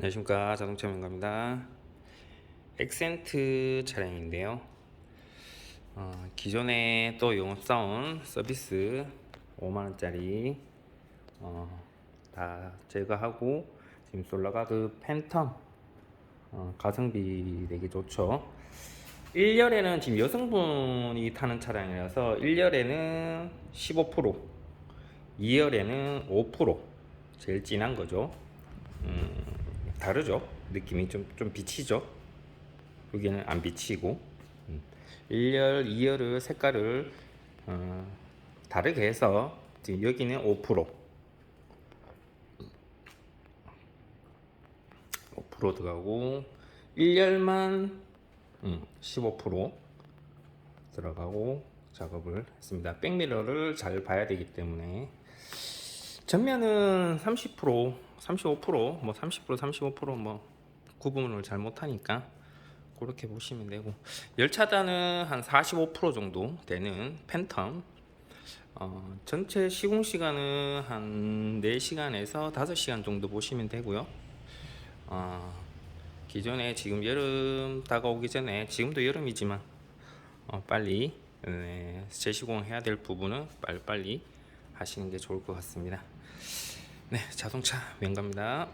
안녕하십니까. 자동차 명가입니다. 엑센트 차량인데요. 어, 기존에 또 영업사원 서비스 5만원짜리 어, 다 제거하고 지금 솔라가드 팬텀 어, 가성비 되게 좋죠. 1열에는 지금 여성분이 타는 차량이라서 1열에는 15% 2열에는 5% 제일 진한 거죠. 음, 다르죠. 느낌이 좀, 좀 비치죠. 여기는 안 비치고. 음. 1열, 2열의 색깔을 어, 다르게 해서 지금 여기는 5% 5% 들어가고 1열만 음, 15% 들어가고 작업을 했습니다. 백미러를 잘 봐야 되기 때문에 전면은 30%, 35%, 뭐 30%, 35%뭐 구분을 잘 못하니까 그렇게 보시면 되고 열차단은 한 45% 정도 되는 팬텀 어, 전체 시공 시간은 한 4시간에서 5시간 정도 보시면 되고요. 어, 기존에 지금 여름 다가오기 전에 지금도 여름이지만 어, 빨리 네, 재시공해야 될 부분은 빨리빨리 하시는 게 좋을 것 같습니다. 네, 자동차 명가입니다.